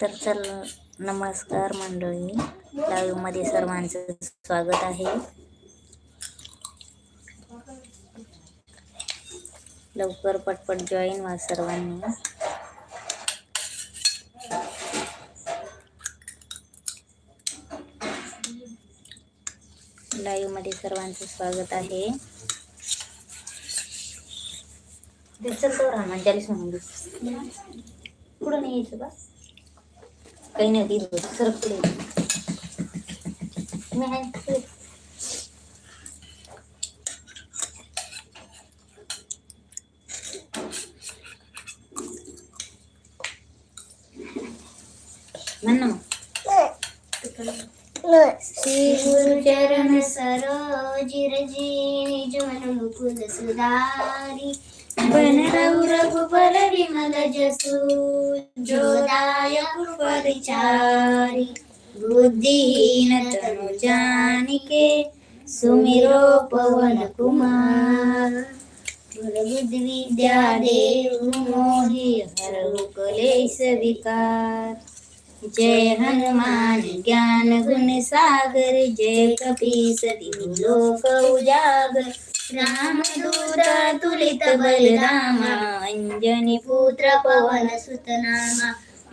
तर चल नमस्कार मंडळी. लाईव्हमध्ये सर्वांचं स्वागत आहे. लवकर पटपट जॉईन व्हा सर्वांनी. लाईव्हमध्ये सर्वांचं स्वागत आहे. चल तो राहणार चाळीस म्हणून पुढं नाही यायचं बस काही नाही दिलं सर पुढे मी आहे पुढे. म्हण ना मग श्री गुरु चरण रघुबर विमल जसु जोदायक परिचारी बुद्धिहीन तनु जानिके सुमिरो पवन कुमार. बुद्धि विद्या देव मोहि हरहु कलेश विकार. जय हनुमान ज्ञान गुण सागर जय कपीस तिहु लोक उजागर. राम दूत तुलित बलरामा अंजनी पुत्र पवन सुत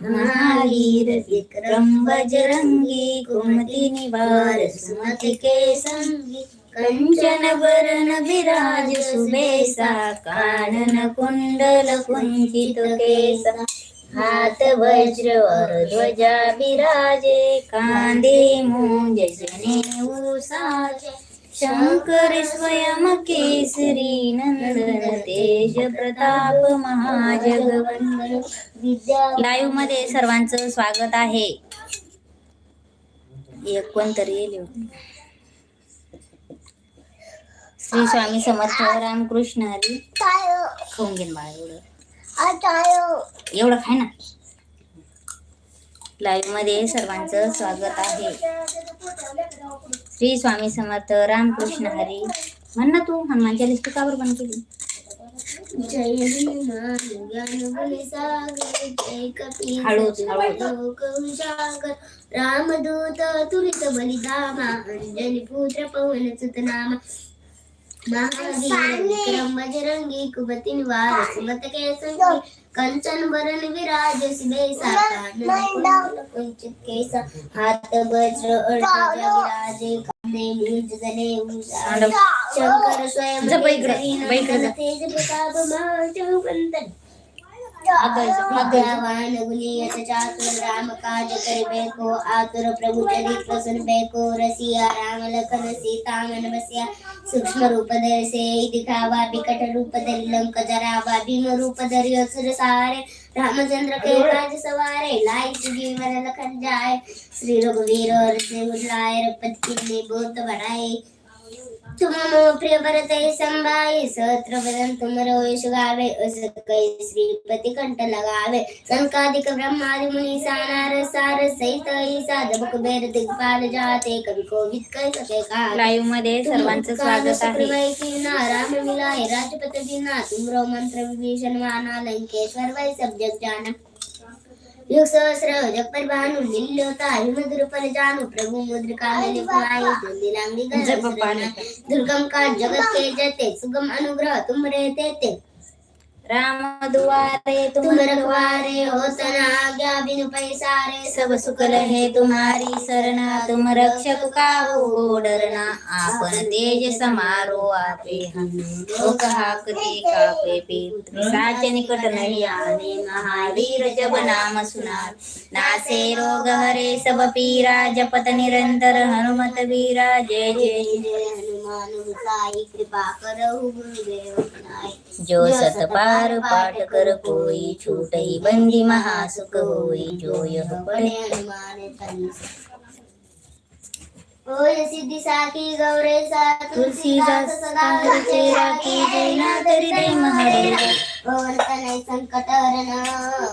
महावीर विक्रम बजरंगी कुमति निवार सुमति के संगी कंचन वरण विराज सुबेसा कानन कुंडल कुंचित केसा हात वज्र वर ध्वजा विराजे कांदे मूंज जने साजे। शंकर स्वयं केसरी नंदन तेज प्रताप लाईव्हमध्ये सर्वांचं स्वागत आहे. एक कोणतरी येईल श्री स्वामी समर्थ रामकृष्ण हरी. खाऊन घेईन बाळा एवढं. एवढं खाय ना. लाईव्हमध्ये सर्वांचं स्वागत आहे. श्री स्वामी समर्थ रामकृष्ण हरी. म्हण ना तू हनुमान चालीस तू का बरं बंद केली रामदूत तुलित बलिधामा अंजनी पुत्र पवन सुत नामा महावीर विक्रम बजरंगी कुबति निवार सुमत के संगी कंचन वरण विराज सुबेसा कानन कुंचित केसा हात वज्र अर्धा विराजे कांदे मुंज जने उजाड शंकर स्वयं जा बाई इकडं, बाई इकडं जा. तेज प्रताप महाजगवंदन हात भगवान गुनियत चातुर राम काज करिबेको आतुर प्रभु चरित्र सुनबेको रसिया राम लखन सीता मन बसिया सूक्ष्म रूप धर से दिखावा बिकट रूप धरि लंक जरावा भीम रूप धरि असुर सारे रामचंद्र के राज सवारे लाई जीवन लखन जाए श्री रघुवीर तुम प्रिय भरत संभाई सहस्त्र बदन तुम रोय गावे अस कई श्रीपति कंठ लगावे संकादिक ब्रह्मादि मुनि सानार सार सहित ईसा दबक बेर दिग्पाल जाते कवि कोविद कह सके का लाईव्हमध्ये सर्वांचं स्वागत आहे. राम मिलाए राजपत बिना तुमरो मंत्र विभीषण माना लंकेश्वर वै सब जग जाना युग सहस्र जग पर भानु लील्योता हिमधुर पर जानु प्रभु मुद्रिका मैंने फुलाई दुंदी लांगी जप पानी। दुर्गम का जगत के जते सुगम अनुग्रह तुम रहते ते राम दुआरे तुम तुम रखवारे हो तना आज्ञा बिनु पैसारे सब सुख रहे तुम्हारी सरना तुम रक्षक का हो डरना आपन तेज समारो आपे हम लोक हाकते कापे पीत साच निकट नहीं आने महावीर जब नाम सुना नासे रोग हरे सब पीरा जपत निरंतर हनुमत वीरा जय जय जय। जो सत पार पाठ कर कोई छूटई, बंदी महासुख होई, जो यह पढ़े हनुमान ओय सिद्धि साखी, गौरे सा तुलसीदास सदा चेरा की जय नाथ हृदय महरे पवन तनय संकट हरना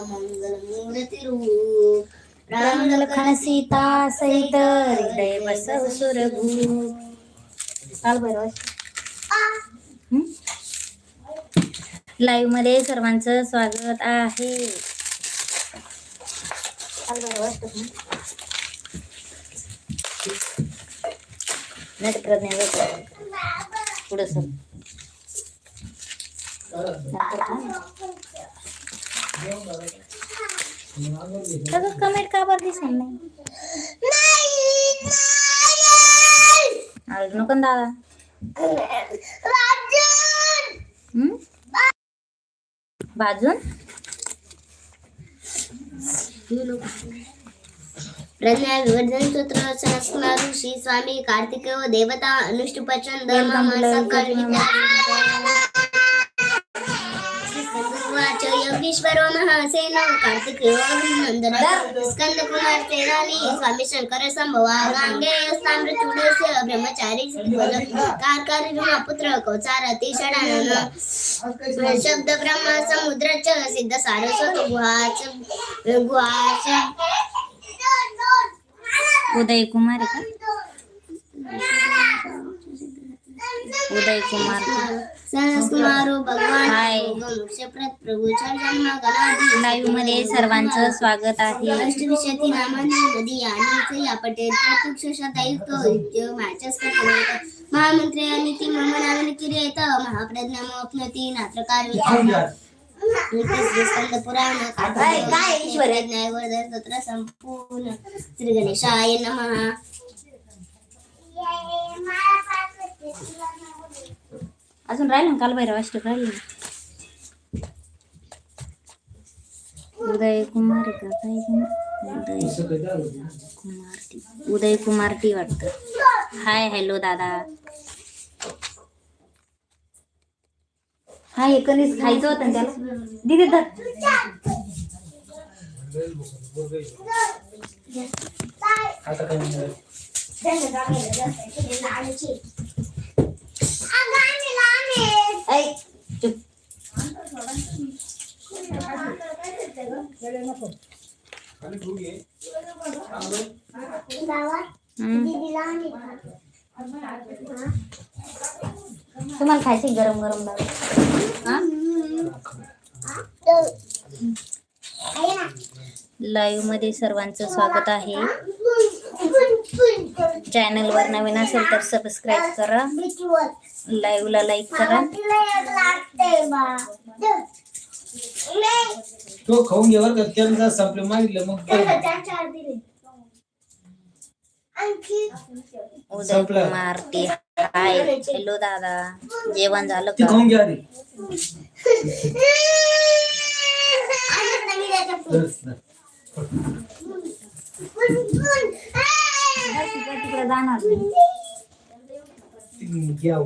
मंगल मूर्ति रूप। राम लखन सीता सहित हृदय बसव सुरभू। चाल बरं लाईव्हमध्ये सर्वांचं स्वागत आहे. पुढे पुढं सर. सगळं कमेंट का बरं दिसेल नाही? अरे नको ना दादा? भाजून सूत्र ऋषी स्वामी कार्तिक देवता अनुष्टुपचंद मम सकल జగదీశ్వరో మహాసేన కార్తిక్ నందన స్కంద కుమార్ సేనాని స్వామి శంకర సంభవ గాంగేయ స్థామృతుడస్య బ్రహ్మచారి కార్కారిణ పుత్ర కౌచారతి షడనన శబ్ద బ్రహ్మ సముద్ర చ సిద్ధ సారస్వతి గుహాచ గుహాచ. ఉదయ్ కుమార్ उदय कुमार भगवान हाय. प्रभूच्या जन्म गणाधी लाईव्हमध्ये सर्वांचं स्वागत आहे. अष्टविशती नामांनी नदी आणि या पटेल प्रत्यक्ष शतायुक्त उद्योग माझ्या स्पर्धेत महामंत्री आणि ती मम नावाने किरियत महाप्रज्ञा मोपनती नात्रकार पुराण सत्र संपूर्ण. श्री गणेशाय नमः. अजून राहिलं ना कालभैरव अष्टक राहिलं ना. उदय कुमार का? काय उदय कुमार. उदय कुमार टी वाटतं. हाय हॅलो दादा. हा हे कणीस खायचं होतं ना त्याला? दिदी धर. आता तुम्हाला खायचे गरम गरम लाईव्हमध्ये सर्वांचं स्वागत आहे. चॅनल वर नवीन असेल तर सबस्क्राईब करा. लाईव्ह ला लाईक करा. तो खाऊन घे बरं का. संपलं मागितलं मग. उदय टी हाय. हॅलो दादा. जेवण झालं का? खाऊन घ्या. तिकडे जाणार. घ्या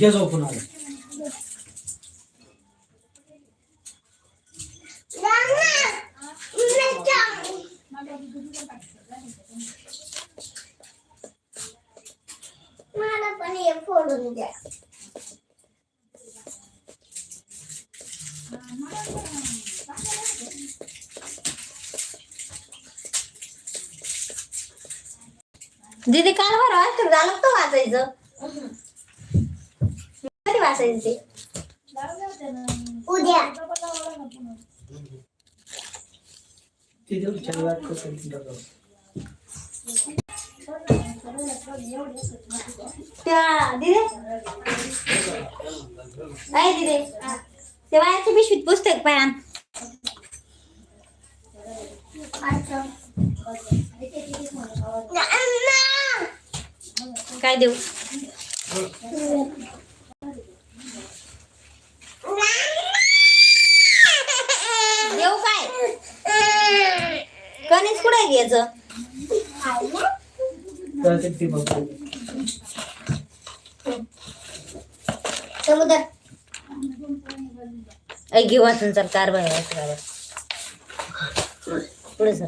जाऊ पुन्हा. मला पण हे फोडून द्या. दीदी काल बरं वाचतं झालं तो वाचायचं कधी वाचायचं ते उद्या. त्या दिदे. काय दिदे. ते वायाच्या पिशवीत पुस्तक पाय आण. काय देऊ? देऊ काय? कणीस कुठे घ्यायचं समुद्र ऐ घेऊ वाचून चल कार बाहेर पुढे सर.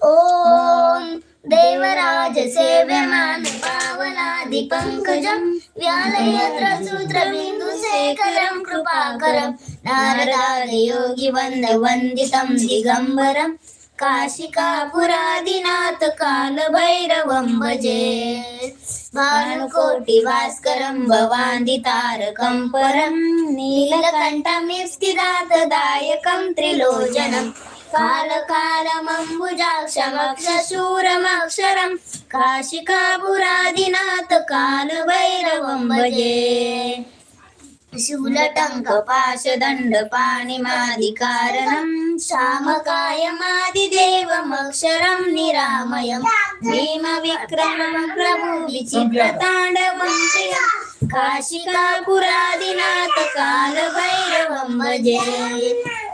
ओम देवराज सेव्यमान पावनादि पंकजं व्यालयत्रसूत्रबिन्दुशेखरं कृपाकरं। नारदाद योगी वन्दितं दिगम्बरं। काशिकापुरादिनाथ कालभैरवं भजे। भानुकोटिभास्करं भवान्दितारकं परं। नीलकण्ठमिस्तिदातदायकं त्रिलोचनं। कालकालमम्बुजाक्षमक्षशूरमक्षरम्। काशिकापुरादिनाथ कालभैरवं भजे. शूलटङ्कपाशदण्ड पाणिमादिकारणं श्यामकायमादिदेवमक्षरं निरामयं. भीमविक्रमं प्रभु विचित्रताण्डवं काशिकापुरादिनाथ कालभैरवं भजे.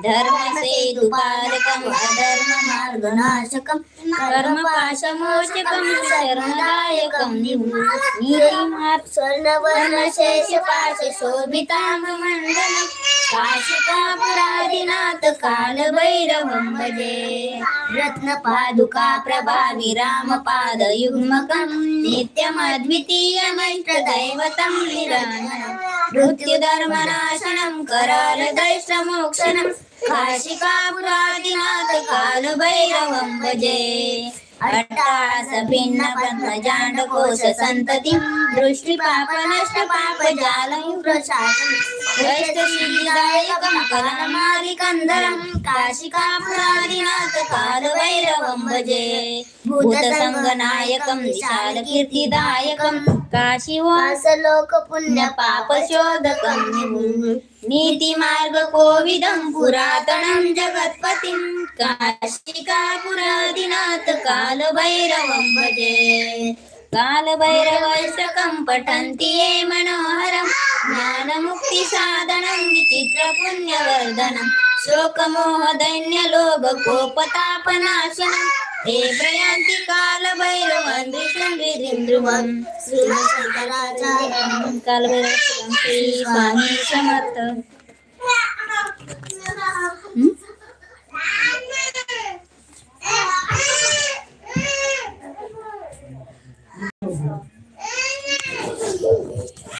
भक्तवत्सलांसितं समस्तलोकविग्रहं विनिमनोगहेमकीर्तिभीमसङ्कटिं काशिकापुरादिनाथ कालभैरवं भजे धर्मसेतुपालकम् अधर्ममार्गनाशकं कर्मपाशमोचकं शरणदायकं नीतिमार्ग स्वर्णवर्णशेषपाशशोभिताङ्गमण्डलं काशिकापुरादिनाथ कालभैरवं भजे। रत्नपादुका प्रभावि रामपादयुग्मकं नित्यमद्वितीयमैष्टदैवतं निरञ्जनं मृत्युधर्मनाशनं करालदैश्रमोक्षणं काशिकापुरादिनाथ कालभैरवं भजे। अट्टास भिन्न पद्म जांड कोश संतती दृष्टि पाप नष्ट ब्रह्मजाण्डकोश सन्ततिं दृष्टिपापनष्टपापजालं प्रशासनं काशिका पुरादिनाथ काल कालभैरवं भजे भूत संगनायकं विशाल कीर्तिदायकं काशीवास लोक पुण्य पाप शोधकं नीतिमार्ग नीतिमार्गकोविदं पुरातनं जगत्पतिं काशिकापुरादिनाथ कालभैरवं भजे। कालभैरवैष्टकं पठन्ति ये मनोहरं ज्ञानमुक्तिसाधनं विचित्रपुण्यवर्धनं शोकमोहदैन्यलोभकोपतापनाशनम् ఏ ప్రయాంతి కాలభైరవ ధృవం కాలభైరవ సమర్థ.